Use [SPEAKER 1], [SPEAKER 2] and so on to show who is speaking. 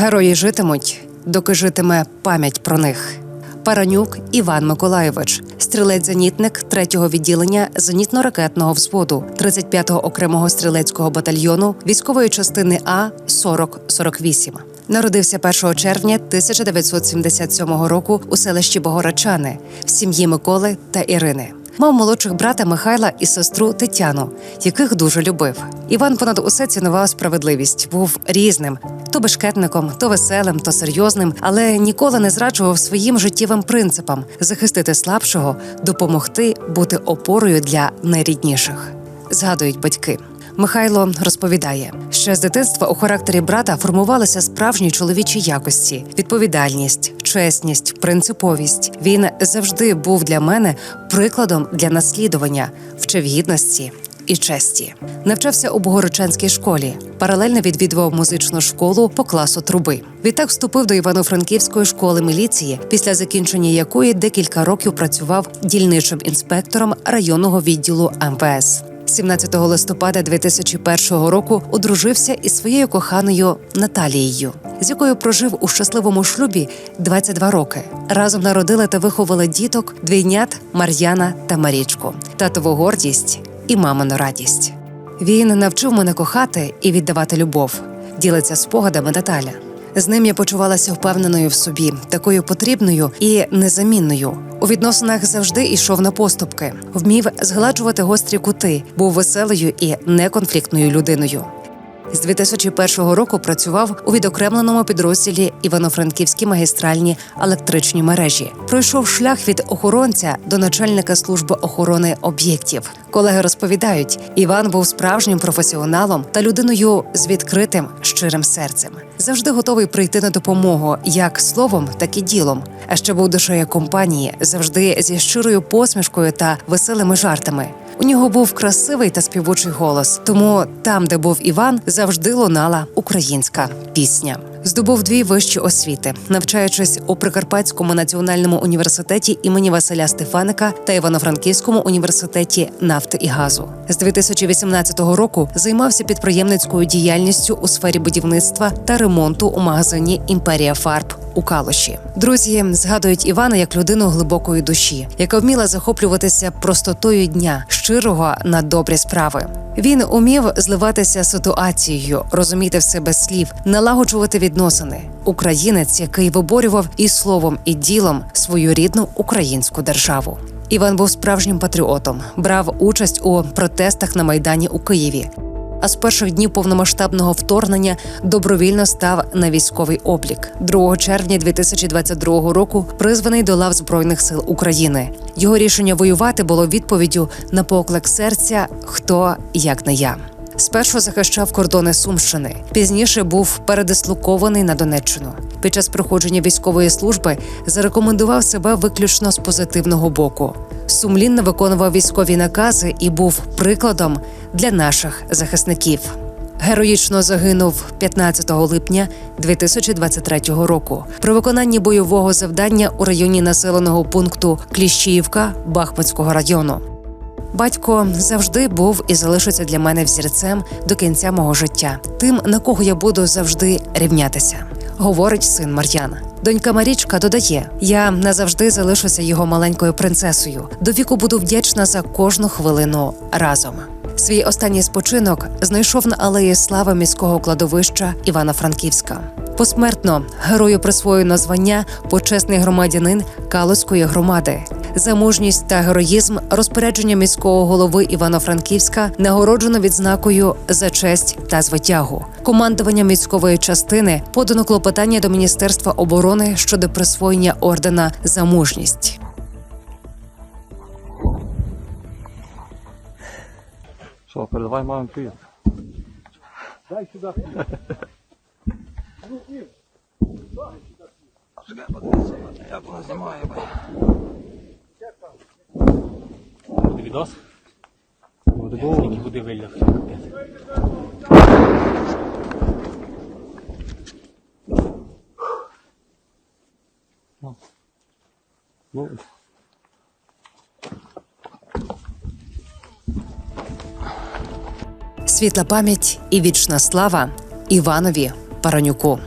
[SPEAKER 1] Герої житимуть, доки житиме пам'ять про них. Паранюк Іван Миколайович, стрілець-зенітник 3-го відділення зенітно-ракетного взводу 35-го окремого стрілецького батальйону військової частини А 4048. Народився 1 червня 1977 року у селищі Богородчани в сім'ї Миколи та Ірини. Мав молодших брата Михайла і сестру Тетяну, яких дуже любив. Іван понад усе цінував справедливість, був різним, то бешкетником, то веселим, то серйозним, але ніколи не зраджував своїм життєвим принципам захистити слабшого, допомогти бути опорою для найрідніших. Згадують батьки. Михайло розповідає, ще з дитинства у характері брата формувалися справжні чоловічі якості: відповідальність, чесність, принциповість. Він завжди був для мене прикладом для наслідування, вчив гідності. І честі навчався у Богородчанській школі. Паралельно відвідував музичну школу по класу труби. Відтак вступив до Івано-Франківської школи міліції, після закінчення якої декілька років працював дільничим інспектором районного відділу МВС. 17 листопада 2001 року одружився із своєю коханою Наталією, з якою прожив у щасливому шлюбі 22 роки. Разом народили та виховали діток двійнят Мар'яна та Марічку, татову гордість і мамину радість. Він навчив мене кохати і віддавати любов. Ділиться спогадами Наталя. З ним я почувалася впевненою в собі, такою потрібною і незамінною. У відносинах завжди йшов на поступки, вмів згладжувати гострі кути, був веселою і неконфліктною людиною. З 2001 року працював у відокремленому підрозділі Івано-Франківські магістральні електричні мережі. Пройшов шлях від охоронця до начальника служби охорони об'єктів. Колеги розповідають, Іван був справжнім професіоналом та людиною з відкритим щирим серцем. Завжди готовий прийти на допомогу як словом, так і ділом. А ще був душею компанії, завжди зі щирою посмішкою та веселими жартами. У нього був красивий та співучий голос, тому там, де був Іван, завжди лунала українська пісня. Здобув дві вищі освіти, навчаючись у Прикарпатському національному університеті імені Василя Стефаника та Івано-Франківському університеті нафти і газу. З 2018 року займався підприємницькою діяльністю у сфері будівництва та ремонту у магазині Імперія Фарб у Калуші. Друзі згадують Івана як людину глибокої душі, яка вміла захоплюватися простотою дня, щирого на добрі справи. Він умів зливатися ситуацією, розуміти все без слів, налагоджувати відносини. Українець, який виборював і словом, і ділом свою рідну українську державу. Іван був справжнім патріотом, брав участь у протестах на майдані у Києві. А з перших днів повномасштабного вторгнення добровільно став на військовий облік. 2 червня 2022 року призваний до лав збройних сил України. Його рішення воювати було відповіддю на поклик серця Хто як не я. Спершу захищав кордони Сумщини, пізніше був передислокований на Донеччину. Під час проходження військової служби зарекомендував себе виключно з позитивного боку. Сумлінно виконував військові накази і був прикладом для наших захисників. Героїчно загинув 15 липня 2023 року при виконанні бойового завдання у районі населеного пункту Кліщіївка Бахмутського району. Батько завжди був і залишиться для мене взірцем до кінця мого життя, тим, на кого я буду завжди рівнятися, говорить син Мар'яна. Донька Марічка додає: я назавжди залишуся його маленькою принцесою. До віку буду вдячна за кожну хвилину разом. Свій останній спочинок знайшов на алеї слави міського кладовища Івано-Франківська. Посмертно герою присвоєно звання почесний громадянин Калуської громади. За мужність та героїзм розпорядження міського голови Івано-Франківська нагороджено відзнакою за честь та звитягу. Командування міської частини подано клопотання до Міністерства оборони щодо присвоєння ордена за мужність.
[SPEAKER 2] Що, передавай мамі привіт. Дай сюди. Як вона знімає,
[SPEAKER 3] Буде відос?
[SPEAKER 2] Буде
[SPEAKER 3] Скільки буде вилляв?
[SPEAKER 2] Ну,
[SPEAKER 1] Світла пам'ять і вічна слава Іванові Паранюку.